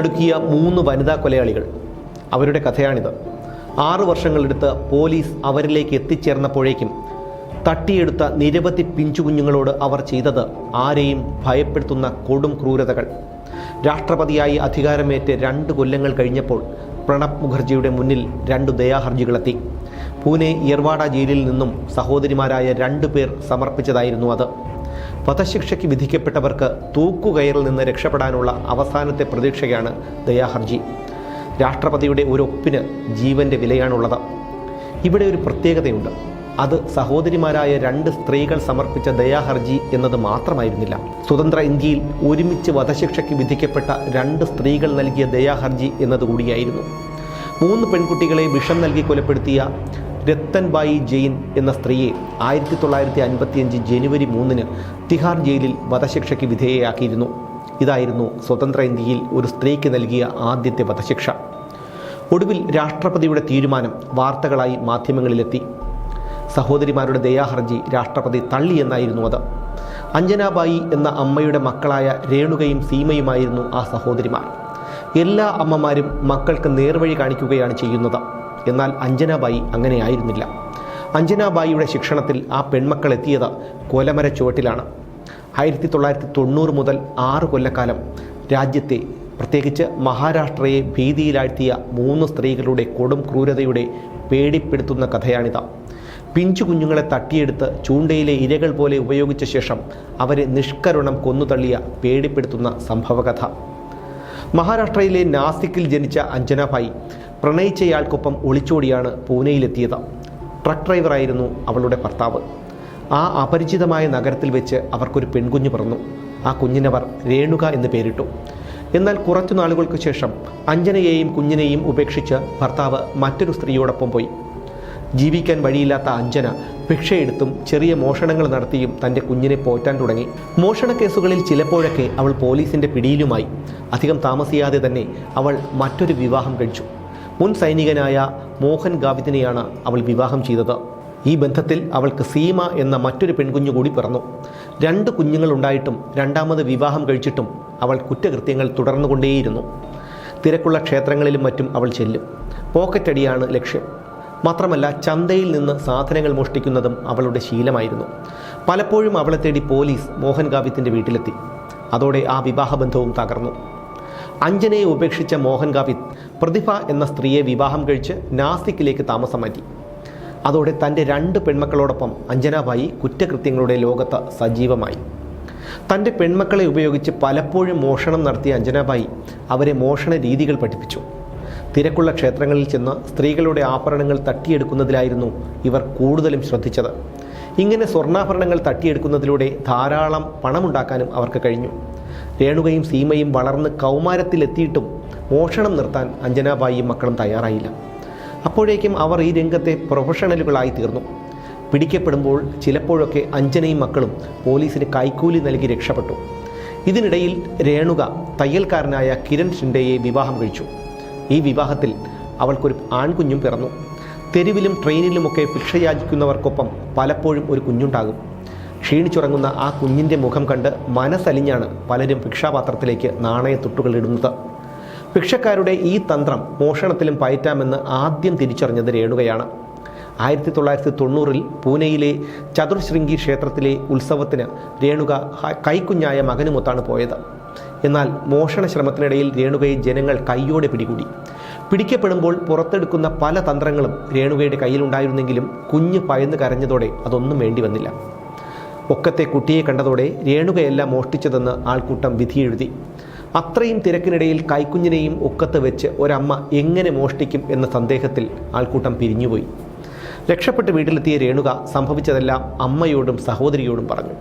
നടുക്കിയ മൂന്ന് വനിതാ കൊലയാളികൾ. അവരുടെ കഥയാണിത്. ആറു വർഷങ്ങളെടുത്ത് പോലീസ് അവരിലേക്ക് എത്തിച്ചേർന്നപ്പോഴേക്കും തട്ടിയെടുത്ത നിരവധി പിഞ്ചുകുഞ്ഞുങ്ങളോട് അവർ ചെയ്തത് ആരെയും ഭയപ്പെടുത്തുന്ന കൊടും ക്രൂരതകൾ. രാഷ്ട്രപതിയായി അധികാരമേറ്റ് രണ്ട് കൊല്ലങ്ങൾ കഴിഞ്ഞപ്പോൾ പ്രണബ് മുഖർജിയുടെ മുന്നിൽ രണ്ട് ദയാഹർജികളെത്തി. പൂനെ യർവാഡ ജയിലിൽ നിന്നും സഹോദരിമാരായ രണ്ടു പേർ സമർപ്പിച്ചതായിരുന്നു അത്. വധശിക്ഷയ്ക്ക് വിധിക്കപ്പെട്ടവർക്ക് തൂക്കുകയറിൽ നിന്ന് രക്ഷപ്പെടാനുള്ള അവസാനത്തെ പ്രതീക്ഷയാണ് ദയാഹർജി. രാഷ്ട്രപതിയുടെ ഒരു ഒപ്പിന് ജീവന്റെ വിലയാണുള്ളത്. ഇവിടെ ഒരു പ്രത്യേകതയുണ്ട്. അത് സഹോദരിമാരായ രണ്ട് സ്ത്രീകൾ സമർപ്പിച്ച ദയാഹർജി എന്നത് മാത്രമായിരുന്നില്ല. സ്വതന്ത്ര ഇന്ത്യയിൽ ഒരുമിച്ച് വധശിക്ഷയ്ക്ക് വിധിക്കപ്പെട്ട രണ്ട് സ്ത്രീകൾ നൽകിയ ദയാഹർജി എന്നതുകൂടിയായിരുന്നു മൂന്ന് പെൺകുട്ടികളെ വിഷം നൽകി കൊലപ്പെടുത്തിയ രത്തൻബായി ജെയിൻ എന്ന സ്ത്രീയെ ആയിരത്തി തൊള്ളായിരത്തി അൻപത്തിയഞ്ച് ജനുവരി മൂന്നിന് തിഹാർ ജയിലിൽ വധശിക്ഷയ്ക്ക് വിധേയയാക്കിയിരുന്നു. ഇതായിരുന്നു സ്വതന്ത്ര ഇന്ത്യയിൽ ഒരു സ്ത്രീക്ക് നൽകിയ ആദ്യത്തെ വധശിക്ഷ. ഒടുവിൽ രാഷ്ട്രപതിയുടെ തീരുമാനം വാർത്തകളായി മാധ്യമങ്ങളിലെത്തി. സഹോദരിമാരുടെ ദയാഹർജി രാഷ്ട്രപതി തള്ളി തള്ളിയെന്നായിരുന്നു അത്. അഞ്ജനാബായി എന്ന അമ്മയുടെ മക്കളായ രേണുകയും സീമയുമായിരുന്നു ആ സഹോദരിമാർ. എല്ലാ അമ്മമാരും മക്കൾക്ക് നേർവഴി കാണിക്കുകയാണ് ചെയ്യുന്നത്. എന്നാൽ അഞ്ജനാബായി അങ്ങനെയായിരുന്നില്ല. അഞ്ജനാബായിയുടെ ശിക്ഷണത്തിൽ ആ പെൺമക്കൾ എത്തിയത് കൊലമര ചുവട്ടിലാണ്. ആയിരത്തി തൊള്ളായിരത്തി തൊണ്ണൂറ് മുതൽ ആറ് കൊല്ലക്കാലം രാജ്യത്തെ പ്രത്യേകിച്ച് മഹാരാഷ്ട്രയെ ഭീതിയിലാഴ്ത്തിയ മൂന്ന് സ്ത്രീകളുടെ കൊടും ക്രൂരതയുടെ പേടിപ്പെടുത്തുന്ന കഥയാണിത്. പിഞ്ചു കുഞ്ഞുങ്ങളെ തട്ടിയെടുത്ത് ചൂണ്ടയിലെ ഇരകൾ പോലെ ഉപയോഗിച്ച ശേഷം അവരെ നിഷ്കരുണം കൊന്നുതള്ളിയ പേടിപ്പെടുത്തുന്ന സംഭവകഥ. മഹാരാഷ്ട്രയിലെ നാസിക്കിൽ ജനിച്ച അഞ്ജനാഭായി പ്രണയിച്ചയാൾക്കൊപ്പം ഒളിച്ചോടിയാണ് പൂനെയിലെത്തിയത്. ട്രക്ക് ഡ്രൈവറായിരുന്നു അവളുടെ ഭർത്താവ്. ആ അപരിചിതമായ നഗരത്തിൽ വെച്ച് അവർക്കൊരു പെൺകുഞ്ഞ് പിറന്നു. ആ കുഞ്ഞിനവർ രേണുക എന്ന് പേരിട്ടു. എന്നാൽ കുറച്ചു നാളുകൾക്ക് ശേഷം അഞ്ജനയെയും കുഞ്ഞിനെയും ഉപേക്ഷിച്ച് ഭർത്താവ് മറ്റൊരു സ്ത്രീയോടൊപ്പം പോയി. ജീവിക്കാൻ വഴിയില്ലാത്ത അഞ്ജന ഭിക്ഷയെടുത്തും ചെറിയ മോഷണങ്ങൾ നടത്തിയും തന്റെ കുഞ്ഞിനെ പോറ്റാൻ തുടങ്ങി. മോഷണ കേസുകളിൽ ചിലപ്പോഴൊക്കെ അവൾ പോലീസിന്റെ പിടിയിലുമായി. അധികം താമസിയാതെ തന്നെ അവൾ മറ്റൊരു വിവാഹം കഴിച്ചു. മുൻ സൈനികനായ മോഹൻ ഗാവിദിനെയാണ് അവൾ വിവാഹം ചെയ്തത്. ഈ ബന്ധത്തിൽ അവൾക്ക് സീമ എന്ന മറ്റൊരു പെൺകുഞ്ഞു കൂടി പിറന്നു. രണ്ട് കുഞ്ഞുങ്ങളുണ്ടായിട്ടും രണ്ടാമത് വിവാഹം കഴിച്ചിട്ടും അവൾ കുറ്റകൃത്യങ്ങൾ തുടർന്നുകൊണ്ടേയിരുന്നു. തിരക്കുള്ള ക്ഷേത്രങ്ങളിലും മറ്റും അവൾ ചെല്ലും. പോക്കറ്റടിയാണ് ലക്ഷ്യം. മാത്രമല്ല ചന്തയിൽ നിന്ന് സാധനങ്ങൾ മോഷ്ടിക്കുന്നതും അവളുടെ ശീലമായിരുന്നു. പലപ്പോഴും അവളെ തേടി പോലീസ് മോഹൻ ഗാവിത്തിന്റെ വീട്ടിലെത്തി. അതോടെ ആ വിവാഹബന്ധവും തകർന്നു. അഞ്ജനയെ ഉപേക്ഷിച്ച മോഹൻ ഗാവിത് പ്രതിഭ എന്ന സ്ത്രീയെ വിവാഹം കഴിച്ച് നാസിക്കിലേക്ക് താമസം മാറ്റി. അതോടെ തന്റെ രണ്ട് പെൺമക്കളോടൊപ്പം അഞ്ജനാബായി കുറ്റകൃത്യങ്ങളുടെ ലോകത്ത് സജീവമായി. തന്റെ പെൺമക്കളെ ഉപയോഗിച്ച് പലപ്പോഴും മോഷണം നടത്തിയ അഞ്ജനാബായി അവരെ മോഷണ രീതികൾ പഠിപ്പിച്ചു. തിരക്കുള്ള ക്ഷേത്രങ്ങളിൽ ചെന്ന് സ്ത്രീകളുടെ ആഭരണങ്ങൾ തട്ടിയെടുക്കുന്നതിലായിരുന്നു ഇവർ കൂടുതലും ശ്രദ്ധിച്ചത്. ഇങ്ങനെ സ്വർണാഭരണങ്ങൾ തട്ടിയെടുക്കുന്നതിലൂടെ ധാരാളം പണമുണ്ടാക്കാനും അവർക്ക് കഴിഞ്ഞു. രേണുകയും സീമയും വളർന്ന് കൗമാരത്തിലെത്തിയിട്ടും മോഷണം നിർത്താൻ അഞ്ജനാബായിയും മക്കളും തയ്യാറായില്ല. അപ്പോഴേക്കും അവർ ഈ രംഗത്തെ പ്രൊഫഷണലുകളായി തീർന്നു. പിടിക്കപ്പെടുമ്പോൾ ചിലപ്പോഴൊക്കെ അഞ്ജനയും മക്കളും പോലീസിന് കൈക്കൂലി നൽകി രക്ഷപ്പെട്ടു. ഇതിനിടയിൽ രേണുക തയ്യൽക്കാരനായ കിരൺ ഷിൻഡയെ വിവാഹം കഴിച്ചു. ഈ വിവാഹത്തിൽ അവൾക്കൊരു ആൺകുഞ്ഞും പിറന്നു. തെരുവിലും ട്രെയിനിലുമൊക്കെ ഭിക്ഷയാചിക്കുന്നവർക്കൊപ്പം പലപ്പോഴും ഒരു കുഞ്ഞുണ്ടാകും. ക്ഷീണിച്ചുറങ്ങുന്ന ആ കുഞ്ഞിന്റെ മുഖം കണ്ട് മനസ്സലിഞ്ഞാണ് പലരും ഭിക്ഷാപാത്രത്തിലേക്ക് നാണയത്തുട്ടുകൾ ഇടുന്നത്. ഭിക്ഷക്കാരുടെ ഈ തന്ത്രം മോഷണത്തിലും പയറ്റാമെന്ന് ആദ്യം തിരിച്ചറിഞ്ഞത് രേണുകയാണ്. ആയിരത്തി തൊള്ളായിരത്തി തൊണ്ണൂറിൽ പൂനെയിലെ ചതുർശൃംഗി ക്ഷേത്രത്തിലെ ഉത്സവത്തിന് രേണുക കൈക്കുഞ്ഞായ മകനുമൊത്താണ് പോയത്. എന്നാൽ മോഷണ ശ്രമത്തിനിടയിൽ രേണുകയെ ജനങ്ങൾ കൈയോടെ പിടികൂടി. പിടിക്കപ്പെടുമ്പോൾ പുറത്തെടുക്കുന്ന പല തന്ത്രങ്ങളും രേണുകയുടെ കയ്യിലുണ്ടായിരുന്നെങ്കിലും കുഞ്ഞ് പയന്ന് കരഞ്ഞതോടെ അതൊന്നും വേണ്ടി വന്നില്ല. ഒക്കത്തെ കുട്ടിയെ കണ്ടതോടെ രേണുകയെല്ലാം മോഷ്ടിച്ചതെന്ന് ആൾക്കൂട്ടം വിധിയെഴുതി. അത്രയും തിരക്കിനിടയിൽ കൈക്കുഞ്ഞിനെയും ഒക്കത്ത് വെച്ച് ഒരമ്മ എങ്ങനെ മോഷ്ടിക്കും എന്ന സന്ദേഹത്തിൽ ആൾക്കൂട്ടം പിരിഞ്ഞുപോയി. രക്ഷപ്പെട്ട് വീട്ടിലെത്തിയ രേണുക സംഭവിച്ചതെല്ലാം അമ്മയോടും സഹോദരിയോടും പറഞ്ഞു.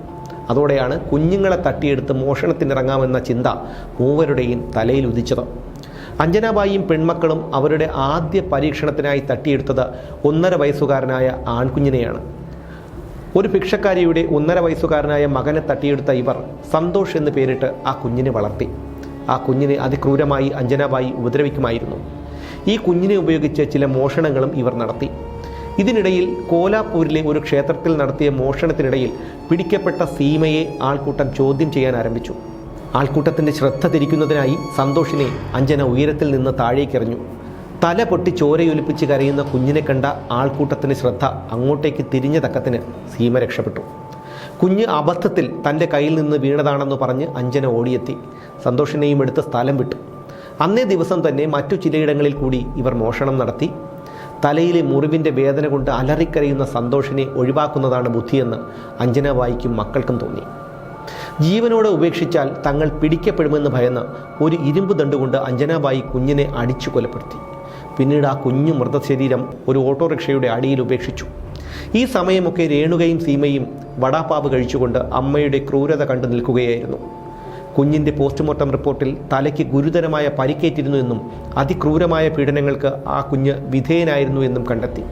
അതോടെയാണ് കുഞ്ഞുങ്ങളെ തട്ടിയെടുത്ത് മോഷണത്തിനിറങ്ങാമെന്ന ചിന്ത മൂവരുടെയും തലയിൽ ഉദിച്ചത്. അഞ്ജനാബായിയും പെൺമക്കളും അവരുടെ ആദ്യ പരീക്ഷണത്തിനായി തട്ടിയെടുത്തത് ഒന്നര വയസ്സുകാരനായ ആൺകുഞ്ഞിനെയാണ്. ഒരു ഭിക്ഷക്കാരിയുടെ ഒന്നര വയസ്സുകാരനായ മകനെ തട്ടിയെടുത്ത ഇവർ സന്തോഷ് എന്ന് പേരിട്ട് ആ കുഞ്ഞിനെ വളർത്തി. ആ കുഞ്ഞിനെ അതിക്രൂരമായി അഞ്ജനാബായി ഉപദ്രവിക്കുമായിരുന്നു. ഈ കുഞ്ഞിനെ ഉപയോഗിച്ച് ചില മോഷണങ്ങളും ഇവർ നടത്തി. ഇതിനിടയിൽ കോലാപൂരിലെ ഒരു ക്ഷേത്രത്തിൽ നടത്തിയ മോഷണത്തിനിടയിൽ പിടിക്കപ്പെട്ട സീമയെ ആൾക്കൂട്ടം ചോദ്യം ചെയ്യാൻ ആരംഭിച്ചു. ആൾക്കൂട്ടത്തിന്റെ ശ്രദ്ധ തിരിക്കുന്നതിനായി സന്തോഷിനെ അഞ്ജന ഉയരത്തിൽ നിന്ന് താഴേക്കെറിഞ്ഞു. തല പൊട്ടി ചോരയൊലിപ്പിച്ച് കരയുന്ന കുഞ്ഞിനെ കണ്ട ആൾക്കൂട്ടത്തിന്റെ ശ്രദ്ധ അങ്ങോട്ടേക്ക് തിരിഞ്ഞ തക്കത്തിന് സീമ രക്ഷപ്പെട്ടു. കുഞ്ഞ് അബദ്ധത്തിൽ തന്റെ കയ്യിൽ നിന്ന് വീണതാണെന്ന് പറഞ്ഞ് അഞ്ജന ഓടിയെത്തി. സന്തോഷിനെയും എടുത്ത് സ്ഥലം വിട്ടു. അന്നേ ദിവസം തന്നെ മറ്റു ചിലയിടങ്ങളിൽ കൂടി ഇവർ മോഷണം നടത്തി. തലയിലെ മുറിവിന്റെ വേദന കൊണ്ട് അലറിക്കരയുന്ന സന്തോഷിനെ ഒഴിവാക്കുന്നതാണ് ബുദ്ധിയെന്ന് അഞ്ജന വായിക്കും മക്കൾക്കും തോന്നി. ജീവനോടെ ഉപേക്ഷിച്ചാൽ തങ്ങൾ പിടിക്കപ്പെടുമെന്ന് ഭയന്ന് ഒരു ഇരുമ്പ് ദണ്ടുകൊണ്ട് അഞ്ജനാബായി കുഞ്ഞിനെ അടിച്ചു കൊലപ്പെടുത്തി. പിന്നീട് ആ കുഞ്ഞു മൃതശരീരം ഒരു ഓട്ടോറിക്ഷയുടെ അടിയിൽ ഉപേക്ഷിച്ചു. ഈ സമയമൊക്കെ രേണുകയും സീമയും വടാപ്പാവ് കഴിച്ചുകൊണ്ട് അമ്മയുടെ ക്രൂരത കണ്ടു നിൽക്കുകയായിരുന്നു. കുഞ്ഞിന്റെ പോസ്റ്റ്മോർട്ടം റിപ്പോർട്ടിൽ തലയ്ക്ക് ഗുരുതരമായ പരിക്കേറ്റിരുന്നു എന്നും അതിക്രൂരമായ പീഡനങ്ങൾക്ക് ആ കുഞ്ഞ് വിധേയനായിരുന്നു എന്നും കണ്ടെത്തി.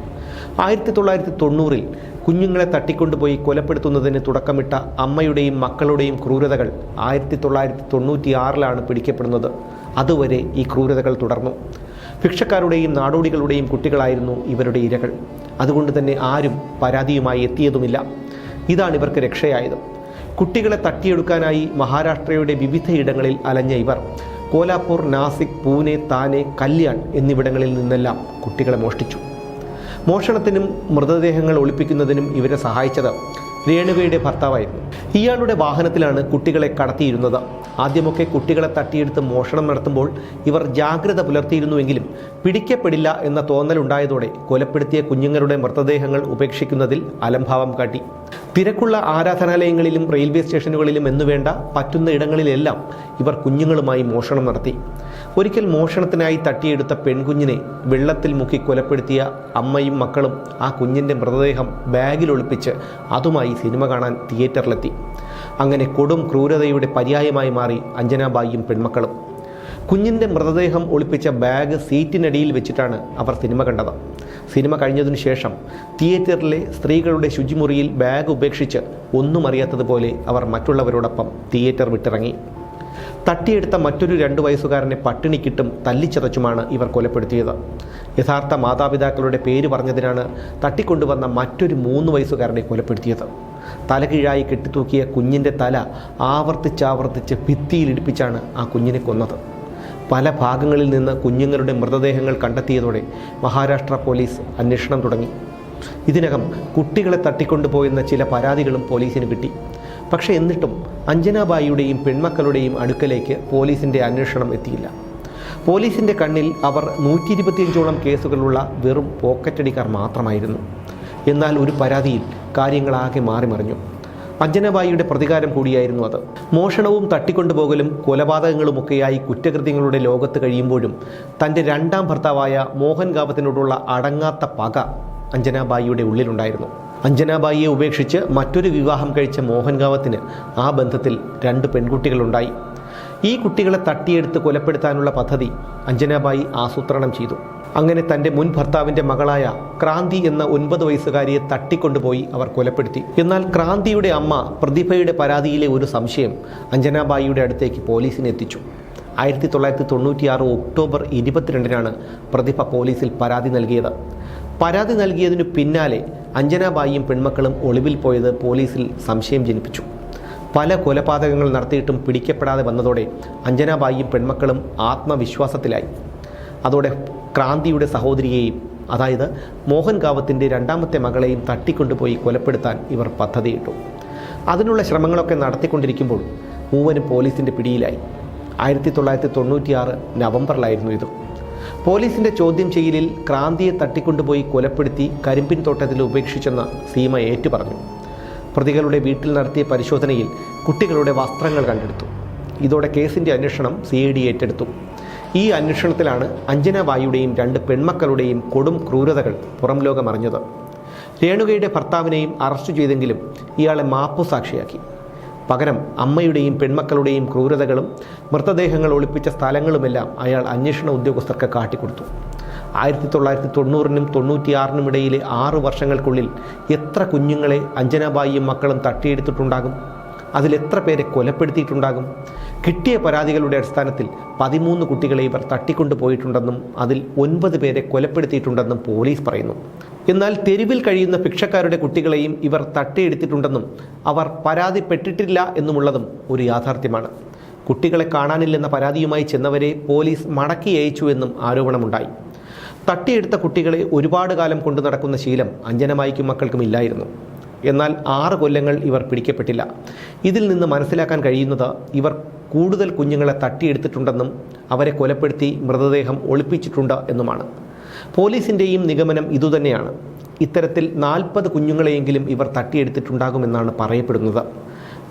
ആയിരത്തി തൊള്ളായിരത്തി തൊണ്ണൂറിൽ കുഞ്ഞുങ്ങളെ തട്ടിക്കൊണ്ടുപോയി കൊലപ്പെടുത്തുന്നതിന് തുടക്കമിട്ട അമ്മയുടെയും മക്കളുടെയും ക്രൂരതകൾ ആയിരത്തി തൊള്ളായിരത്തി തൊണ്ണൂറ്റി പിടിക്കപ്പെടുന്നത്. അതുവരെ ഈ ക്രൂരതകൾ തുടർന്നു. ഭിക്ഷക്കാരുടെയും നാടോടികളുടെയും കുട്ടികളായിരുന്നു ഇവരുടെ ഇരകൾ. അതുകൊണ്ട് തന്നെ ആരും പരാതിയുമായി എത്തിയതുമില്ല. ഇതാണ് ഇവർക്ക് രക്ഷയായത്. കുട്ടികളെ തട്ടിയെടുക്കാനായി മഹാരാഷ്ട്രയുടെ വിവിധയിടങ്ങളിൽ അലഞ്ഞ ഇവർ. കോലാപ്പൂർ നാസിക് പൂനെ താനെ കല്യാൺ എന്നിവിടങ്ങളിൽ നിന്നെല്ലാം കുട്ടികളെ മോഷ്ടിച്ചു. മോഷണത്തിനും മൃതദേഹങ്ങൾ ഒളിപ്പിക്കുന്നതിനും ഇവരെ സഹായിച്ചത് രേണുകയുടെ ഭർത്താവായിരുന്നു. ഇയാളുടെ വാഹനത്തിലാണ് കുട്ടികളെ കടത്തിയിരുന്നത്. ആദ്യമൊക്കെ കുട്ടികളെ തട്ടിയെടുത്ത് മോഷണം നടത്തുമ്പോൾ ഇവർ ജാഗ്രത പുലർത്തിയിരുന്നുവെങ്കിലും പിടിക്കപ്പെടില്ല എന്ന തോന്നലുണ്ടായതോടെ കൊലപ്പെടുത്തിയ കുഞ്ഞുങ്ങളുടെ മൃതദേഹങ്ങൾ ഉപേക്ഷിക്കുന്നതിൽ അലംഭാവം കാട്ടി. തിരക്കുള്ള ആരാധനാലയങ്ങളിലും റെയിൽവേ സ്റ്റേഷനുകളിലും എന്നുവേണ്ട പറ്റുന്ന ഇടങ്ങളിലെല്ലാം ഇവർ കുഞ്ഞുങ്ങളുമായി മോഷണം നടത്തി. ഒരിക്കൽ മോഷണത്തിനായി തട്ടിയെടുത്ത പെൺകുഞ്ഞിനെ വെള്ളത്തിൽ മുക്കി കൊലപ്പെടുത്തിയ അമ്മയും മക്കളും ആ കുഞ്ഞിന്റെ മൃതദേഹം ബാഗിൽ ഒളിപ്പിച്ച് അതുമായി സിനിമ കാണാൻ തിയേറ്ററിലെത്തി. അങ്ങനെ കൊടും ക്രൂരതയുടെ പര്യായമായി മാറി അഞ്ജനാബായിയും പെൺമക്കളും. കുഞ്ഞിന്റെ മൃതദേഹം ഒളിപ്പിച്ച ബാഗ് സീറ്റിനടിയിൽ വെച്ചിട്ടാണ് അവർ സിനിമ കണ്ടത്. സിനിമ കഴിഞ്ഞതിനു ശേഷം തിയേറ്ററിലെ സ്ത്രീകളുടെ ശുചിമുറിയിൽ ബാഗ് ഉപേക്ഷിച്ച് ഒന്നും അറിയാത്തതുപോലെ അവർ മറ്റുള്ളവരോടൊപ്പം തിയേറ്റർ വിട്ടിറങ്ങി. തട്ടിയെടുത്ത മറ്റൊരു രണ്ടു വയസ്സുകാരനെ പട്ടിണിക്കിട്ടും തല്ലിച്ചതച്ചുമാണ് ഇവർ കൊലപ്പെടുത്തിയത്. യഥാർത്ഥ മാതാപിതാക്കളുടെ പേര് പറഞ്ഞതിനാണ് തട്ടിക്കൊണ്ടുവന്ന മറ്റൊരു മൂന്ന് വയസ്സുകാരനെ കൊലപ്പെടുത്തിയത്. തലകീഴായി കെട്ടിത്തൂക്കിയ കുഞ്ഞിന്റെ തല ആവർത്തിച്ചാവർത്തിച്ച് ഭിത്തിയിലിടിപ്പിച്ചാണ് ആ കുഞ്ഞിനെ കൊന്നത്. പല ഭാഗങ്ങളിൽ നിന്ന് കുഞ്ഞുങ്ങളുടെ മൃതദേഹങ്ങൾ കണ്ടെത്തിയതോടെ മഹാരാഷ്ട്ര പോലീസ് അന്വേഷണം തുടങ്ങി. ഇതിനകം കുട്ടികളെ തട്ടിക്കൊണ്ടുപോയെന്ന ചില പരാതികളും പോലീസിന് കിട്ടി. പക്ഷേ എന്നിട്ടും അഞ്ജനാബായിയുടെയും പെൺമക്കളുടെയും അടുക്കലേക്ക് പോലീസിന്റെ അന്വേഷണം എത്തിയില്ല. പോലീസിന്റെ കണ്ണിൽ അവർ നൂറ്റി ഇരുപത്തിയഞ്ചോളം കേസുകളുള്ള വെറും പോക്കറ്റടിക്കാർ മാത്രമായിരുന്നു. എന്നാൽ ഒരു പരാതിയിൽ കാര്യങ്ങളാകെ മാറിമറിഞ്ഞു അഞ്ജനബായിയുടെ പ്രതികാരം കൂടിയായിരുന്നു അത്. മോഷണവും തട്ടിക്കൊണ്ടുപോകലും കൊലപാതകങ്ങളുമൊക്കെയായി കുറ്റകൃത്യങ്ങളുടെ ലോകത്ത് കഴിയുമ്പോഴും തന്റെ രണ്ടാം ഭർത്താവായ മോഹൻ ഗാവത്തിനോടുള്ള അടങ്ങാത്ത പക അഞ്ജനാബായിയുടെ ഉള്ളിലുണ്ടായിരുന്നു. അഞ്ജനാബായിയെ ഉപേക്ഷിച്ച് മറ്റൊരു വിവാഹം കഴിച്ച മോഹൻ ഗാവത്തിന് ആ ബന്ധത്തിൽ രണ്ട് പെൺകുട്ടികളുണ്ടായി. ഈ കുട്ടികളെ തട്ടിയെടുത്ത് കൊലപ്പെടുത്താനുള്ള പദ്ധതി അഞ്ജനാബായി ആസൂത്രണം ചെയ്തു. അങ്ങനെ തന്റെ മുൻ ഭർത്താവിന്റെ മകളായ ക്രാന്തി എന്ന ഒൻപത് വയസ്സുകാരിയെ തട്ടിക്കൊണ്ടുപോയി അവർ കൊലപ്പെടുത്തി. എന്നാൽ ക്രാന്തിയുടെ അമ്മ പ്രതിഭയുടെ പരാതിയിലെ ഒരു സംശയം അഞ്ജനാബായിയുടെ അടുത്തേക്ക് പോലീസിനെ എത്തിച്ചു. ആയിരത്തി തൊള്ളായിരത്തി തൊണ്ണൂറ്റിയാറ് ഒക്ടോബർ ഇരുപത്തിരണ്ടിനാണ് പ്രതിഭ പോലീസിൽ പരാതി നൽകിയത്. പരാതി നൽകിയതിനു പിന്നാലെ അഞ്ജനാബായിയും പെൺമക്കളും ഒളിവിൽ പോയത് പോലീസിൽ സംശയം ജനിപ്പിച്ചു. പല കൊലപാതകങ്ങൾ നടത്തിയിട്ടും പിടിക്കപ്പെടാതെ വന്നതോടെ അഞ്ജനാബായിയും പെൺമക്കളും ആത്മവിശ്വാസത്തിലായി. അതോടെ ക്രാന്തിയുടെ സഹോദരിയെയും അതായത് മോഹൻ കാവത്തിന്റെ രണ്ടാമത്തെ മകളെയും തട്ടിക്കൊണ്ടുപോയി കൊലപ്പെടുത്താൻ ഇവർ പദ്ധതിയിട്ടു. അതിനുള്ള ശ്രമങ്ങളൊക്കെ നടത്തിക്കൊണ്ടിരിക്കുമ്പോൾ മൂവനും പോലീസിന്റെ പിടിയിലായി. ആയിരത്തി തൊള്ളായിരത്തി തൊണ്ണൂറ്റിയാറ് നവംബറിലായിരുന്നു ഇത്. പോലീസിന്റെ ചോദ്യം ചെയ്യലിൽ ക്രാന്തിയെ തട്ടിക്കൊണ്ടുപോയി കൊലപ്പെടുത്തി കരിമ്പിൻ തോട്ടത്തിൽ ഉപേക്ഷിച്ചെന്ന് സീമ ഏറ്റുപറഞ്ഞു. പ്രതികളുടെ വീട്ടിൽ നടത്തിയ പരിശോധനയിൽ കുട്ടികളുടെ വസ്ത്രങ്ങൾ കണ്ടെടുത്തു. ഇതോടെ കേസിന്റെ അന്വേഷണം സി ഐ ഡി ഏറ്റെടുത്തു. ഈ അന്വേഷണത്തിലാണ് അഞ്ജന വായുടെയും രണ്ട് പെൺമക്കളുടെയും കൊടും ക്രൂരതകൾ പുറം ലോകമറിഞ്ഞത് രേണുകയുടെ ഭർത്താവിനെയും അറസ്റ്റ് ചെയ്തെങ്കിലും ഇയാളെ മാപ്പു സാക്ഷിയാക്കി. പകരം അമ്മയുടെയും പെൺമക്കളുടെയും ക്രൂരതകളും മൃതദേഹങ്ങൾ ഒളിപ്പിച്ച സ്ഥലങ്ങളുമെല്ലാം അയാൾ അന്വേഷണ ഉദ്യോഗസ്ഥർക്ക് കാട്ടിക്കൊടുത്തു. ആയിരത്തി തൊള്ളായിരത്തി തൊണ്ണൂറിനും തൊണ്ണൂറ്റിയാറിനും ഇടയിലെ ആറ് വർഷങ്ങൾക്കുള്ളിൽ എത്ര കുഞ്ഞുങ്ങളെ അഞ്ജനബായിയും മക്കളും തട്ടിയെടുത്തിട്ടുണ്ടാകും? അതിലെത്ര പേരെ കൊലപ്പെടുത്തിയിട്ടുണ്ടാകും? കിട്ടിയ പരാതികളുടെ അടിസ്ഥാനത്തിൽ പതിമൂന്ന് കുട്ടികളെ ഇവർ തട്ടിക്കൊണ്ടുപോയിട്ടുണ്ടെന്നും അതിൽ ഒൻപത് പേരെ കൊലപ്പെടുത്തിയിട്ടുണ്ടെന്നും പോലീസ് പറയുന്നു. എന്നാൽ തെരുവിൽ കഴിയുന്ന ഭിക്ഷക്കാരുടെ കുട്ടികളെയും ഇവർ തട്ടിയെടുത്തിട്ടുണ്ടെന്നും അവർ പരാതിപ്പെട്ടിട്ടില്ല എന്നുമുള്ളതും ഒരു യാഥാർത്ഥ്യമാണ്. കുട്ടികളെ കാണാനില്ലെന്ന പരാതിയുമായി ചെന്നവരെ പോലീസ് മടക്കി അയച്ചു എന്നും ആരോപണമുണ്ടായി. തട്ടിയെടുത്ത കുട്ടികളെ ഒരുപാട് കാലം കൊണ്ടു നടക്കുന്ന ശീലം അഞ്ജനമായിക്കും മക്കൾക്കും ഇല്ലായിരുന്നു. എന്നാൽ ആറ് കൊല്ലങ്ങൾ ഇവർ പിടിക്കപ്പെട്ടില്ല. ഇതിൽ നിന്ന് മനസ്സിലാക്കാൻ കഴിയുന്നത് ഇവർ കൂടുതൽ കുഞ്ഞുങ്ങളെ തട്ടിയെടുത്തിട്ടുണ്ടെന്നും അവരെ കൊലപ്പെടുത്തി മൃതദേഹം ഒളിപ്പിച്ചിട്ടുണ്ട് എന്നുമാണ്. പോലീസിന്റെയും നിഗമനം ഇതുതന്നെയാണ്. ഇത്തരത്തിൽ നാൽപ്പത് കുഞ്ഞുങ്ങളെയെങ്കിലും ഇവർ തട്ടിയെടുത്തിട്ടുണ്ടാകുമെന്നാണ് പറയപ്പെടുന്നത്.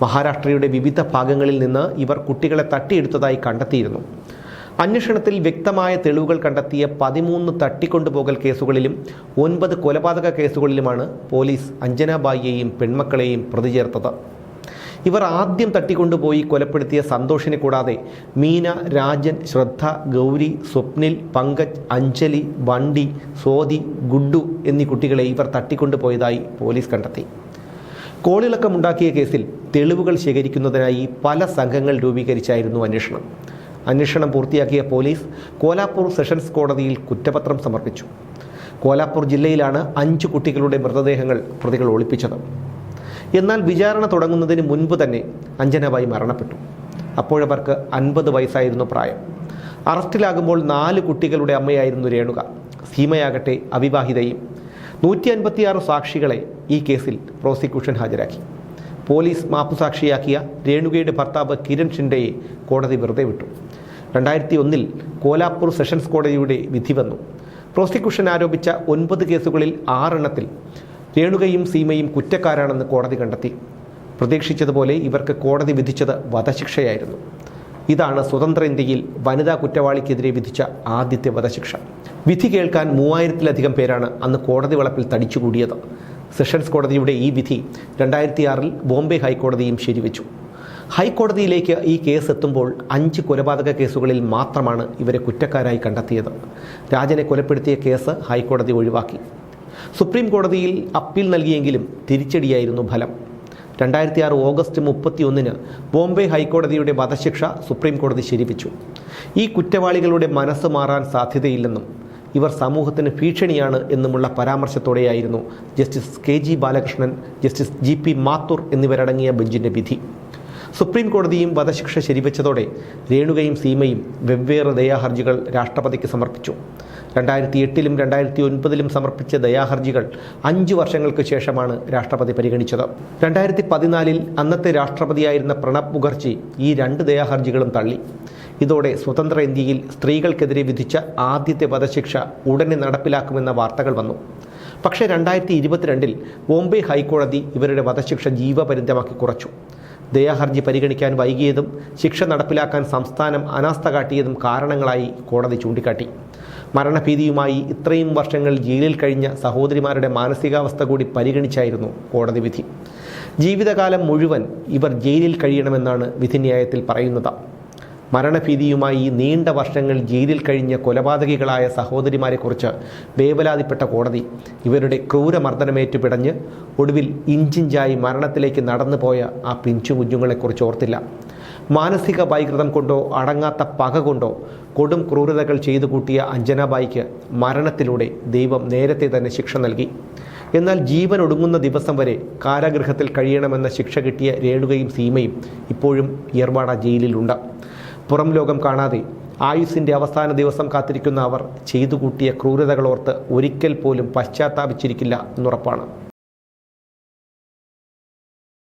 മഹാരാഷ്ട്രയുടെ വിവിധ ഭാഗങ്ങളിൽ നിന്ന് ഇവർ കുട്ടികളെ തട്ടിയെടുത്തതായി കണ്ടെത്തിയിരുന്നു. അന്വേഷണത്തിൽ വ്യക്തമായ തെളിവുകൾ കണ്ടെത്തിയ പതിമൂന്ന് തട്ടിക്കൊണ്ടുപോകൽ കേസുകളിലും ഒൻപത് കൊലപാതക കേസുകളിലുമാണ് പോലീസ് അഞ്ജനാബായിയെയും പെൺമക്കളെയും പ്രതി ചേർത്തത്. ഇവർ ആദ്യം തട്ടിക്കൊണ്ടുപോയി കൊലപ്പെടുത്തിയ സന്തോഷിനെ കൂടാതെ മീന രാജൻ ശ്രദ്ധ ഗൗരി സ്വപ്നിൽ പങ്കജ് അഞ്ജലി വണ്ടി സ്വാതി ഗുഡ്ഡു എന്നീ കുട്ടികളെ ഇവർ തട്ടിക്കൊണ്ടുപോയതായി പോലീസ് കണ്ടെത്തി. കോളിളക്കമുണ്ടാക്കിയ കേസിൽ തെളിവുകൾ ശേഖരിക്കുന്നതിനായി പല സംഘങ്ങൾ രൂപീകരിച്ചായിരുന്നു അന്വേഷണം. അന്വേഷണം പൂർത്തിയാക്കിയ പോലീസ് കോലാപ്പൂർ സെഷൻസ് കോടതിയിൽ കുറ്റപത്രം സമർപ്പിച്ചു. കോലാപ്പൂർ ജില്ലയിലാണ് അഞ്ച് കുട്ടികളുടെ മൃതദേഹങ്ങൾ പ്രതികൾ ഒളിപ്പിച്ചത്. എന്നാൽ വിചാരണ തുടങ്ങുന്നതിന് മുൻപ് തന്നെ അഞ്ജനബായി മരണപ്പെട്ടു. അപ്പോഴവർക്ക് അൻപത് വയസ്സായിരുന്നു പ്രായം. അറസ്റ്റിലാകുമ്പോൾ നാല് കുട്ടികളുടെ അമ്മയായിരുന്നു രേണുക. സീമയാകട്ടെ അവിവാഹിതയും നൂറ്റി അൻപത്തിയാറ് സാക്ഷികളെ ഈ കേസിൽ പ്രോസിക്യൂഷൻ ഹാജരാക്കി. പോലീസ് മാപ്പുസാക്ഷിയാക്കിയ രേണുകയുടെ ഭർത്താവ് കിരൺ ഷിൻഡയെ കോടതി വെറുതെ വിട്ടു. രണ്ടായിരത്തി ഒന്നിൽ കോലാപ്പൂർ സെഷൻസ് കോടതിയുടെ വിധി വന്നു. പ്രോസിക്യൂഷൻ ആരോപിച്ച ഒൻപത് കേസുകളിൽ ആറെണ്ണത്തിൽ രേണുകയും സീമയും കുറ്റക്കാരാണെന്ന് കോടതി കണ്ടെത്തി. പ്രതീക്ഷിച്ചതുപോലെ ഇവർക്ക് കോടതി വിധിച്ചത് വധശിക്ഷയായിരുന്നു. ഇതാണ് സ്വതന്ത്ര ഇന്ത്യയിൽ വനിതാ കുറ്റവാളിക്കെതിരെ വിധിച്ച ആദ്യത്തെ വധശിക്ഷ. വിധി കേൾക്കാൻ മൂവായിരത്തിലധികം പേരാണ് അന്ന് കോടതി വളപ്പിൽ തടിച്ചുകൂടിയത്. സെഷൻസ് കോടതിയുടെ ഈ വിധി രണ്ടായിരത്തി ആറിൽ ബോംബെ ഹൈക്കോടതിയും ശരിവെച്ചു. ഹൈക്കോടതിയിലേക്ക് ഈ കേസ് എത്തുമ്പോൾ അഞ്ച് കൊലപാതക കേസുകളിൽ മാത്രമാണ് ഇവരെ കുറ്റക്കാരായി കണ്ടെത്തിയത്. രാജനെ കൊലപ്പെടുത്തിയ കേസ് ഹൈക്കോടതി ഒഴിവാക്കി. സുപ്രീം കോടതിയിൽ അപ്പീൽ നൽകിയെങ്കിലും തിരിച്ചടിയായിരുന്നു ഫലം. രണ്ടായിരത്തി ആറ് ഓഗസ്റ്റ് മുപ്പത്തി ഒന്നിന് ബോംബെ ഹൈക്കോടതിയുടെ വധശിക്ഷ സുപ്രീം കോടതി ശരിവെച്ചു. ഈ കുറ്റവാളികളുടെ മനസ്സ് മാറാൻ സാധ്യതയില്ലെന്നും ഇവർ സമൂഹത്തിന് ഭീഷണിയാണ് എന്നുമുള്ള പരാമർശത്തോടെയായിരുന്നു justice K G Balakrishnan justice G P Mathur എന്നിവരടങ്ങിയ ബെഞ്ചിന്റെ വിധി. സുപ്രീം കോടതിയും വധശിക്ഷ ശരിവെച്ചതോടെ രേണുകയും സീമയും വെവ്വേറെ ദയാഹർജികൾ രാഷ്ട്രപതിക്ക് സമർപ്പിച്ചു. രണ്ടായിരത്തി എട്ടിലും രണ്ടായിരത്തി ഒൻപതിലും സമർപ്പിച്ച ദയാഹർജികൾ അഞ്ചു വർഷങ്ങൾക്ക് ശേഷമാണ് രാഷ്ട്രപതി പരിഗണിച്ചത്. രണ്ടായിരത്തി പതിനാലിൽ അന്നത്തെ രാഷ്ട്രപതിയായിരുന്ന പ്രണബ് മുഖർജി ഈ രണ്ട് ദയാഹർജികളും തള്ളി. ഇതോടെ സ്വതന്ത്ര ഇന്ത്യയിൽ സ്ത്രീകൾക്കെതിരെ വിധിച്ച ആദ്യത്തെ വധശിക്ഷ ഉടനെ നടപ്പിലാക്കുമെന്ന വാർത്തകൾ വന്നു. പക്ഷേ രണ്ടായിരത്തി ഇരുപത്തിരണ്ടിൽ ബോംബെ ഹൈക്കോടതി ഇവരുടെ വധശിക്ഷ ജീവപര്യന്തമാക്കി കുറച്ചു. ദയാഹർജി പരിഗണിക്കാൻ വൈകിയതും ശിക്ഷ നടപ്പിലാക്കാൻ സംസ്ഥാനം അനാസ്ഥ കാട്ടിയതും കാരണങ്ങളായി കോടതി ചൂണ്ടിക്കാട്ടി. മരണഭീതിയുമായി ഇത്രയും വർഷങ്ങൾ ജയിലിൽ കഴിഞ്ഞ സഹോദരിമാരുടെ മാനസികാവസ്ഥ കൂടി പരിഗണിച്ചായിരുന്നു കോടതി വിധി. ജീവിതകാലം മുഴുവൻ ഇവർ ജയിലിൽ കഴിയണമെന്നാണ് വിധിന്യായത്തിൽ പറയുന്നത്. മരണഭീതിയുമായി നീണ്ട വർഷങ്ങൾ ജയിലിൽ കഴിഞ്ഞ കൊലപാതകികളായ സഹോദരിമാരെക്കുറിച്ച് വേവലാതിപ്പെട്ട കോടതി ഇവരുടെ ക്രൂരമർദ്ദനമേറ്റു പിടഞ്ഞ് ഒടുവിൽ ഇഞ്ചിഞ്ചായി മരണത്തിലേക്ക് നടന്നുപോയ ആ പിഞ്ചു കുഞ്ഞുങ്ങളെക്കുറിച്ച് ഓർത്തില്ല. മാനസിക വൈകൃതം കൊണ്ടോ അടങ്ങാത്ത പക കൊണ്ടോ കൊടും ക്രൂരതകൾ ചെയ്തു കൂട്ടിയ അഞ്ജനാബായിക്ക് മരണത്തിലൂടെ ദൈവം നേരത്തെ തന്നെ ശിക്ഷ നൽകി. എന്നാൽ ജീവൻ ഒടുങ്ങുന്ന ദിവസം വരെ കാരാഗൃഹത്തിൽ കഴിയണമെന്ന ശിക്ഷ കിട്ടിയ രേണുകയും സീമയും ഇപ്പോഴും ഏർവാട ജയിലിലുണ്ട്. പുറം ലോകം കാണാതെ ആയുസിന്റെ അവസാന ദിവസം കാത്തിരിക്കുന്ന അവർ ചെയ്തു കൂട്ടിയ ക്രൂരതകളോർത്ത് ഒരിക്കൽ പോലും പശ്ചാത്താപിച്ചിരിക്കില്ല എന്നുറപ്പാണ്.